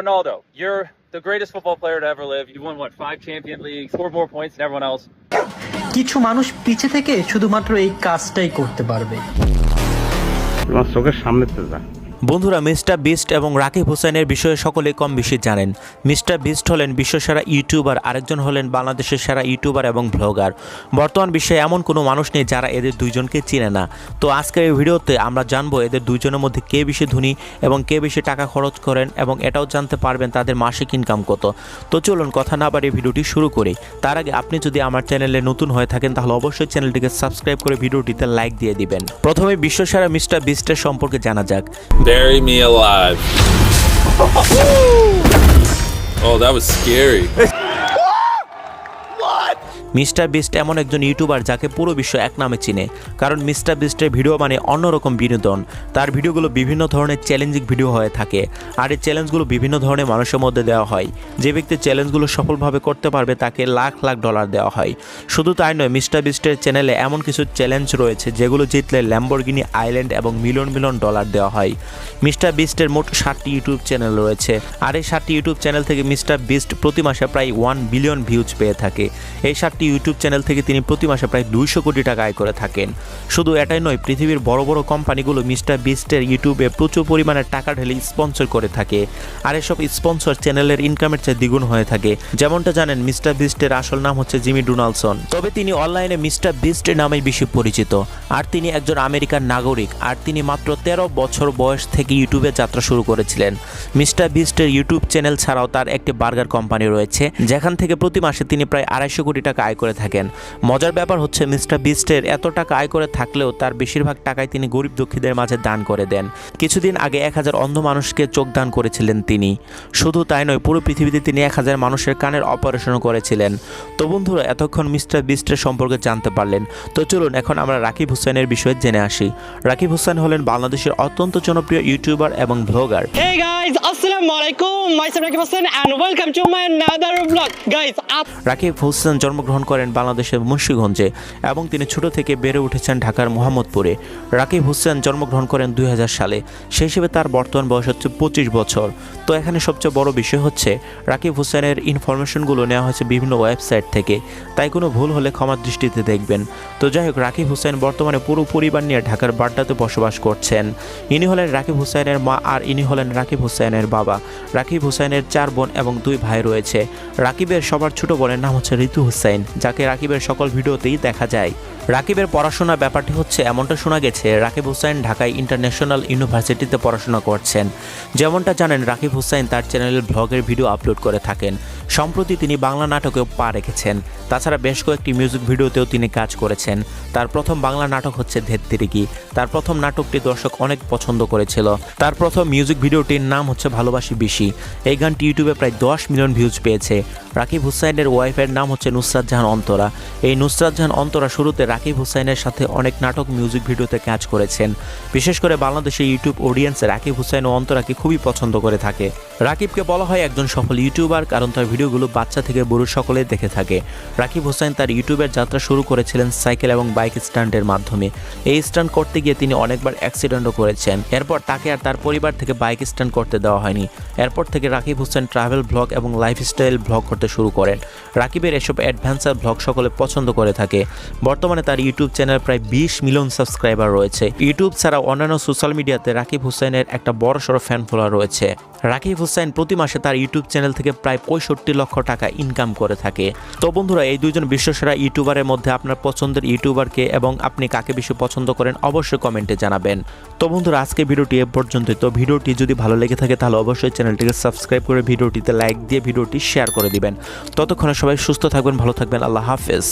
Ronaldo, you're the greatest football player to ever live. You won what five champion leagues, four more points than everyone else. কিছু মানুষ পিছে থেকে শুধুমাত্র এই কাজটাই করতে পারবে তোমার চোখের সামনে তো যা বন্ধুরা, মিস্টার বিস্ট এবং রাকিব হোসেনের বিষয়ে সকলে কম বেশি জানেন। মিস্টার বিস্ট হলেন বিশ্বসেরা ইউটিউবার, আরেকজন হলেন বাংলাদেশের সেরা ইউটিউবার এবং ব্লগার। বর্তমান বিশ্বে এমন কোনো মানুষ নেই যারা এদের দুইজনকে চিনে না। তো আজকের এই ভিডিওতে আমরা জানব এদের দুইজনের মধ্যে কে বেশি ধনী এবং কে বেশি টাকা খরচ করেন এবং এটাও জানতে পারবেন তাদের মাসিক ইনকাম কত। তো চলুন, কথা না বাড়িয়ে ভিডিওটি শুরু করি। তার আগে আপনি যদি আমার চ্যানেলে নতুন হয়ে থাকেন, তাহলে অবশ্যই চ্যানেলটিকে সাবস্ক্রাইব করে ভিডিওটিতে লাইক দিয়ে দিবেন। প্রথমে বিশ্বসেরা মিস্টার বিস্টের সম্পর্কে জানা যাক। Bury me alive. Oh, that was scary. Mister Beast এমন একজন ইউটিউবার যাকে পুরো বিশ্ব এক নামে চিনে। কারণ মিস্টার বিস্টের ভিডিও মানে অন্যরকম বিনোদন। তার ভিডিওগুলো বিভিন্ন ধরনের চ্যালেঞ্জিং ভিডিও হয়ে থাকে। আর এই চ্যালেঞ্জগুলো বিভিন্ন ধরনের মানুষের মধ্যে দেওয়া হয়। যে ব্যক্তি চ্যালেঞ্জগুলো সফলভাবে করতে পারবে তাকে লাখ লাখ ডলার দেওয়া হয়। শুধু তাই নয়, মিস্টার বিস্টের চ্যানেলে এমন কিছু চ্যালেঞ্জ রয়েছে যেগুলো জিতলে ল্যাম্বরগিনি আইল্যান্ড এবং মিলন মিলন ডলার দেওয়া হয়। মিস্টার বিস্টের মোট ষাটটি ইউটিউব চ্যানেল রয়েছে। আর এই ষাটটি ইউটিউব চ্যানেল থেকে মিস্টার বিস্ট প্রতি মাসে প্রায় ওয়ান বিলিয়ন ভিউজ পেয়ে থাকে। এই ষাটটি ইউটিউব চ্যানেল থেকে তিনি প্রতি মাসে প্রায় দুইশো কোটি টাকা আয় করে থাকেন। শুধু এটাই নয়, পৃথিবীর বড় বড় কোম্পানিগুলো মিস্টার বিস্টের ইউটিউবে প্রচুর পরিমাণে টাকা ঢেলে স্পন্সর করে থাকে। আর এসব স্পন্সর চ্যানেলের ইনকামের চেয়ে দ্বিগুণ হয়ে থাকে। যেমনটা জানেন, মিস্টার বিস্টের আসল নাম হচ্ছে জিমি ডোনাল্ডসন তবে তিনি অনলাইনে মিস্টার বিস্টের নামেই বেশি পরিচিত। আর তিনি একজন আমেরিকান নাগরিক। আর তিনি মাত্র তেরো বছর বয়স থেকে ইউটিউবে যাত্রা শুরু করেছিলেন। মিস্টার বিস্টের ইউটিউব চ্যানেল ছাড়াও তার একটি বার্গার কোম্পানি রয়েছে। যেখান থেকে প্রতি মাসে তিনি প্রায় আড়াইশো কোটি টাকা আয় করে থাকেন। মজার ব্যাপার হচ্ছে মিস্টার বিস্টের এত টাকা আয় করে থাকলেও তার বেশিরভাগ টাকাই তিনি গরিব দুঃখীদের মাঝে দান করে দেন। কিছুদিন আগে এক হাজার অন্ধ মানুষকে চোখ দান করেছিলেন তিনি। শুধু তাই নয় পুরো পৃথিবীতে তিনি এক হাজার মানুষের কানের অপারেশনও করেছিলেন। তো বন্ধুরা এতক্ষণ মিস্টার বিস্টের সম্পর্কে জানতে পারলেন। তো চলুন এখন আমরা রাকিব হোসেনের বিষয়ে জেনে আসি। রাকিব হোসেন হলেন বাংলাদেশের অত্যন্ত জনপ্রিয় ইউটিউবার এবং ব্লগার। রাকিব হোসেন জন্মগ্রহণ করেন বাংলাদেশের মুন্সীগঞ্জে এবং তিনি ছোট থেকে বেড়ে উঠেছেন ঢাকার মোহাম্মদপুরে। রাকিব হোসেন জন্মগ্রহণ করেন দুই হাজার সালে। সেই হিসেবে তার বর্তমান বয়স হচ্ছে পঁচিশ বছর। তো এখানে সবচেয়ে বড় বিষয় হচ্ছে, রাকিব হোসেনের ইনফরমেশনগুলো নেওয়া হয়েছে বিভিন্ন ওয়েবসাইট থেকে। তাই কোনো ভুল হলে ক্ষমার দৃষ্টিতে দেখবেন। তো যাই হোক, রাকিব হোসেন বর্তমানে পুরো পরিবার নিয়ে ঢাকার বাড্ডাতে বসবাস করছেন। ইনি হলেন রাকিব হোসেনের মা আর ইনি হলেন রাকিব হোসেনের বাবা। রাকিব হোসেনের চার বোন এবং দুই ভাই রয়েছে। রাকিবের সবার ছোট বোনের নাম হচ্ছে ঋতু হোসেন। যাকে রাকিবের সকল ভিডিওতেই দেখা যায়। রাকিবের পড়াশোনা ব্যাপারটি হচ্ছে, এমনটা শোনা গেছে, রাকিব হুসাইন ঢাকায় ইন্টারন্যাশনাল ইউনিভার্সিটিতে পড়াশোনা করছেন। যেমনটা জানেন, রাকিব হুসাইন তার চ্যানেলে ব্লগের ভিডিও আপলোড করে থাকেন। সম্প্রতি তিনি বাংলা নাটকেও পা রেখেছেন। তাছাড়া বেশ কয়েকটি মিউজিক ভিডিওতেও তিনি কাজ করেছেন। তার প্রথম বাংলা নাটক হচ্ছে ধেত্তিরিকি তার প্রথম নাটকটি দর্শক অনেক পছন্দ করেছিল। তার প্রথম মিউজিক ভিডিওটির নাম হচ্ছে ভালোবাসি বেশি। এই গানটি ইউটিউবে প্রায় দশ মিলিয়ন ভিউজ পেয়েছে। রাকিব হুসাইনের ওয়াইফের নাম হচ্ছে নুসরাত জাহান অন্তরা। এই নুসরাত জাহান অন্তরা শুরুতে রাকিব হুসাইনের সাথে অনেক নাটক মিউজিক ভিডিওতে কাজ করেছেন। বিশেষ করে বাংলাদেশের ইউটিউব অডিয়েন্স রাকিব হুসাইন ও অন্তরাকে খুবই পছন্দ করে থাকে। রাকিবকে বলা হয় একজন সফল ইউটিউবার কারণ তার ভিডিওগুলো বাচ্চা থেকে বুড়ো সকলেই দেখে থাকে। রাকিব হোসেন তার ইউটিউবের যাত্রা শুরু করেছিলেন সাইকেল এবং বাইক স্ট্যান্ডের মাধ্যমে। এই স্ট্যান্ড করতে গিয়ে তিনি অনেকবার অ্যাক্সিডেন্টও করেছেন। এরপর তাকে আর তার পরিবার থেকে বাইক স্ট্যান্ড করতে দেওয়া হয়নি। এরপর থেকে রাকিব হোসেন ট্রাভেল ব্লগ এবং লাইফস্টাইল ব্লগ করতে শুরু করেন। রাকিবের এসব অ্যাডভেঞ্চার ব্লগ সকলে পছন্দ করে থাকে। বর্তমানে তার ইউটিউব চ্যানেল প্রায় বিশ মিলিয়ন সাবস্ক্রাইবার রয়েছে। ইউটিউব ছাড়া অন্যান্য সোশ্যাল মিডিয়াতে রাকিব হোসেনের একটা বড় সড়ো ফ্যান ফলোয়ার রয়েছে। রাকিব হোসেন প্রতি মাসে তার ইউটিউব চ্যানেল থেকে প্রায় পঁয়ষট্টি লক্ষ টাকা ইনকাম করে থাকে। তো বন্ধুরা, এই দুইজন বিশ্বসেরা ইউটিউবারের মধ্যে আপনার পছন্দের ইউটিউবারকে এবং আপনি কাকে বেশি পছন্দ করেন অবশ্যই কমেন্টে জানাবেন। তো বন্ধুরা, আজকে ভিডিওটি এ পর্যন্তই। তো ভিডিওটি যদি ভালো লেগে থাকে তাহলে অবশ্যই চ্যানেলটিকে সাবস্ক্রাইব করে ভিডিওটিতে লাইক দিয়ে ভিডিওটি শেয়ার করে দিবেন। ততক্ষণে সবাই সুস্থ থাকবেন, ভালো থাকবেন, আল্লাহ হাফেজ।